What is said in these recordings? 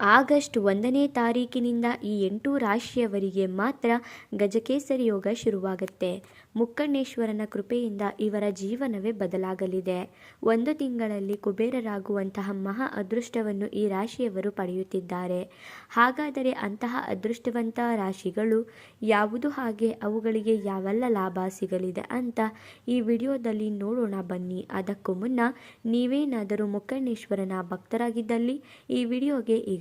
August ಒಂದನೇ ತಾರೀಕಿನಿಂದ ಈ ಎಂಟು ರಾಶಿಯವರಿಗೆ ಮಾತ್ರ ಗಜಕೇಸರಿ ಯೋಗ ಶುರುವಾಗುತ್ತೆ. ಮುಕ್ಕಣ್ಣೇಶ್ವರನ ಕೃಪೆಯಿಂದ ಇವರ ಜೀವನವೇ ಬದಲಾಗಲಿದೆ. ಒಂದು ತಿಂಗಳಲ್ಲಿ ಕುಬೇರರಾಗುವಂತಹ ಮಹಾ ಅದೃಷ್ಟವನ್ನು ಈ ರಾಶಿಯವರು ಪಡೆಯುತ್ತಿದ್ದಾರೆ. ಹಾಗಾದರೆ ಅಂತಹ ಅದೃಷ್ಟವಂತ ರಾಶಿಗಳು ಯಾವುದು ಹಾಗೆ ಅವುಗಳಿಗೆ ಯಾವೆಲ್ಲ ಲಾಭ ಸಿಗಲಿದೆ ಅಂತ ಈ ವಿಡಿಯೋದಲ್ಲಿ ನೋಡೋಣ ಬನ್ನಿ. ಅದಕ್ಕೂ ಮುನ್ನ ನೀವೇನಾದರೂ ಮುಕ್ಕಣ್ಣೇಶ್ವರನ ಭಕ್ತರಾಗಿದ್ದಲ್ಲಿ ಈ ವಿಡಿಯೋಗೆ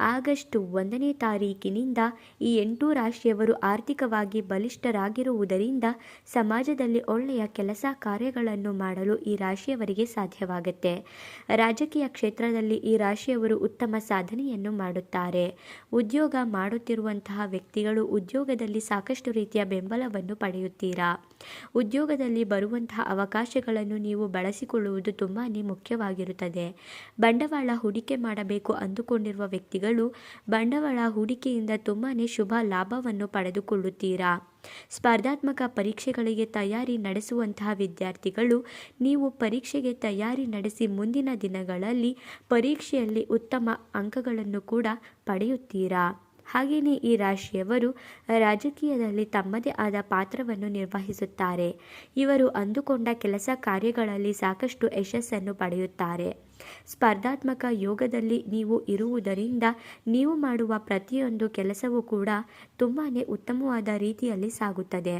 ಆಗಸ್ಟ್ ಒಂದನೇ ತಾರೀಕಿನಿಂದ ಈ ಎಂಟು ರಾಶಿಯವರು ಆರ್ಥಿಕವಾಗಿ ಬಲಿಷ್ಠರಾಗಿರುವುದರಿಂದ ಸಮಾಜದಲ್ಲಿ ಒಳ್ಳೆಯ ಕೆಲಸ ಕಾರ್ಯಗಳನ್ನು ಮಾಡಲು ಈ ರಾಶಿಯವರಿಗೆ ಸಾಧ್ಯವಾಗುತ್ತೆ. ರಾಜಕೀಯ ಕ್ಷೇತ್ರದಲ್ಲಿ ಈ ರಾಶಿಯವರು ಉತ್ತಮ ಸಾಧನೆಯನ್ನು ಮಾಡುತ್ತಾರೆ. ಉದ್ಯೋಗ ಮಾಡುತ್ತಿರುವಂತಹ ವ್ಯಕ್ತಿಗಳು ಉದ್ಯೋಗದಲ್ಲಿ ಸಾಕಷ್ಟು ರೀತಿಯ ಬೆಂಬಲವನ್ನು ಪಡೆಯುತ್ತೀರಾ? ಉದ್ಯೋಗದಲ್ಲಿ ಬರುವಂತಹ ಅವಕಾಶಗಳನ್ನು ನೀವು ಬಳಸಿಕೊಳ್ಳುವುದು ತುಂಬಾ ಮುಖ್ಯವಾಗಿರುತ್ತದೆ. ಬಂಡವಾಳ ಹೂಡಿಕೆ ಮಾಡಬೇಕು ಅಂದುಕೊಂಡಿರುವ ವ್ಯಕ್ತಿಗಳು ಬಂಡವಾಳ ಹೂಡಿಕೆಯಿಂದ ತುಂಬಾ ಶುಭ ಲಾಭವನ್ನು ಪಡೆದುಕೊಳ್ಳುತ್ತೀರಾ? ಸ್ಪರ್ಧಾತ್ಮಕ ಪರೀಕ್ಷೆಗಳಿಗೆ ತಯಾರಿ ನಡೆಸುವಂತಹ ವಿದ್ಯಾರ್ಥಿಗಳು, ನೀವು ಪರೀಕ್ಷೆಗೆ ತಯಾರಿ ನಡೆಸಿ ಮುಂದಿನ ದಿನಗಳಲ್ಲಿ ಪರೀಕ್ಷೆಯಲ್ಲಿ ಉತ್ತಮ ಅಂಕಗಳನ್ನು ಕೂಡ ಪಡೆಯುತ್ತೀರಾ? ಹಾಗೆಯೇ ಈ ರಾಶಿಯವರು ರಾಜಕೀಯದಲ್ಲಿ ತಮ್ಮದೇ ಆದ ಪಾತ್ರವನ್ನು ನಿರ್ವಹಿಸುತ್ತಾರೆ. ಇವರು ಅಂದುಕೊಂಡ ಕೆಲಸ ಕಾರ್ಯಗಳಲ್ಲಿ ಸಾಕಷ್ಟು ಯಶಸ್ಸನ್ನು ಪಡೆಯುತ್ತಾರೆ. ಸ್ಪರ್ಧಾತ್ಮಕ ಯೋಗದಲ್ಲಿ ನೀವು ಇರುವುದರಿಂದ ನೀವು ಮಾಡುವ ಪ್ರತಿಯೊಂದು ಕೆಲಸವೂ ಕೂಡ ತುಂಬಾ ಉತ್ತಮವಾದ ರೀತಿಯಲ್ಲಿ ಸಾಗುತ್ತದೆ.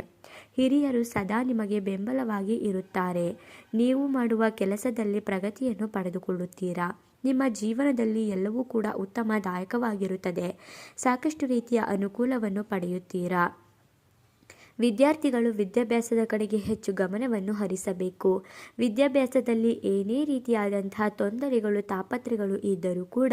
ಹಿರಿಯರು ಸದಾ ನಿಮಗೆ ಬೆಂಬಲವಾಗಿ ಇರುತ್ತಾರೆ. ನೀವು ಮಾಡುವ ಕೆಲಸದಲ್ಲಿ ಪ್ರಗತಿಯನ್ನು ಪಡೆದುಕೊಳ್ಳುತ್ತೀರಾ? ನಿಮ್ಮ ಜೀವನದಲ್ಲಿ ಎಲ್ಲವೂ ಕೂಡ ಉತ್ತಮದಾಯಕವಾಗಿರುತ್ತದೆ. ಸಾಕಷ್ಟು ರೀತಿಯ ಅನುಕೂಲವನ್ನು ಪಡೆಯುತ್ತೀರಾ? ವಿದ್ಯಾರ್ಥಿಗಳು ವಿದ್ಯಾಭ್ಯಾಸದ ಕಡೆಗೆ ಹೆಚ್ಚು ಗಮನವನ್ನು ಹರಿಸಬೇಕು. ವಿದ್ಯಾಭ್ಯಾಸದಲ್ಲಿ ಏನೇ ರೀತಿಯಾದಂತಹ ತೊಂದರೆಗಳು ತಾಪತ್ರೆಗಳು ಇದ್ದರೂ ಕೂಡ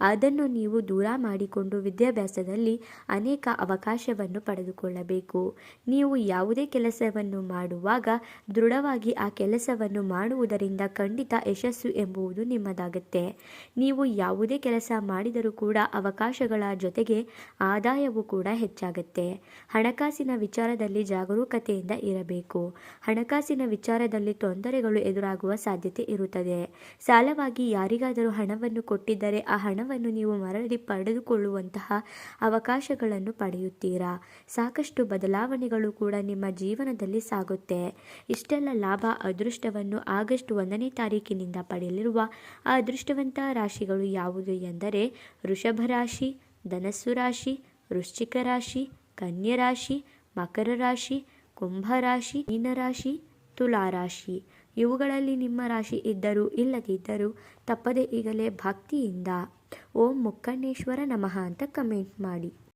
ಅದನ್ನು ನೀವು ದೂರ ಮಾಡಿಕೊಂಡು ವಿದ್ಯಾಭ್ಯಾಸದಲ್ಲಿ ಅನೇಕ ಅವಕಾಶವನ್ನು ಪಡೆದುಕೊಳ್ಳಬೇಕು. ನೀವು ಯಾವುದೇ ಕೆಲಸವನ್ನು ಮಾಡುವಾಗ ದೃಢವಾಗಿ ಆ ಕೆಲಸವನ್ನು ಮಾಡುವುದರಿಂದ ಖಂಡಿತ ಯಶಸ್ಸು ಎಂಬುವುದು ನಿಮ್ಮದಾಗುತ್ತೆ. ನೀವು ಯಾವುದೇ ಕೆಲಸ ಮಾಡಿದರೂ ಕೂಡ ಅವಕಾಶಗಳ ಜೊತೆಗೆ ಆದಾಯವೂ ಕೂಡ ಹೆಚ್ಚಾಗುತ್ತೆ. ಹಣಕಾಸಿನ ವಿಚಾರದಲ್ಲಿ ಜಾಗರೂಕತೆಯಿಂದ ಇರಬೇಕು. ಹಣಕಾಸಿನ ವಿಚಾರದಲ್ಲಿ ತೊಂದರೆಗಳು ಎದುರಾಗುವ ಸಾಧ್ಯತೆ ಇರುತ್ತದೆ. ಸಾಲವಾಗಿ ಯಾರಿಗಾದರೂ ಹಣವನ್ನು ಕೊಟ್ಟಿದ್ದರೆ ಆ ಹಣವನ್ನು ನೀವು ಮರಳಿ ಪಡೆದುಕೊಳ್ಳುವಂತಹ ಅವಕಾಶಗಳನ್ನು ಪಡೆಯುತ್ತೀರಾ? ಸಾಕಷ್ಟು ಬದಲಾವಣೆಗಳು ಕೂಡ ನಿಮ್ಮ ಜೀವನದಲ್ಲಿ ಸಾಗುತ್ತೆ. ಇಷ್ಟೆಲ್ಲ ಲಾಭ, ಅದೃಷ್ಟವನ್ನು ಆಗಸ್ಟ್ ಒಂದನೇ ತಾರೀಕಿನಿಂದ ಪಡೆಯಲಿರುವ ಅದೃಷ್ಟವಂತ ರಾಶಿಗಳು ಯಾವುದು ಎಂದರೆ ವೃಷಭ ರಾಶಿ, ಧನಸ್ಸು ರಾಶಿ, ವೃಶ್ಚಿಕ ರಾಶಿ, ಕನ್ಯಾ ರಾಶಿ ಮಕರ ರಾಶಿ ಕುಂಭರಾಶಿ ಮೀನರಾಶಿ ತುಲಾರಾಶಿ ಇವುಗಳಲ್ಲಿ ನಿಮ್ಮ ರಾಶಿ ಇದ್ದರೂ ಇಲ್ಲದಿದ್ದರೂ ತಪ್ಪದೆ ಈಗಲೇ ಭಕ್ತಿಯಿಂದ ಓಂ ಮುಕ್ಕಣ್ಣೇಶ್ವರ ನಮಃ ಅಂತ ಕಮೆಂಟ್ ಮಾಡಿ.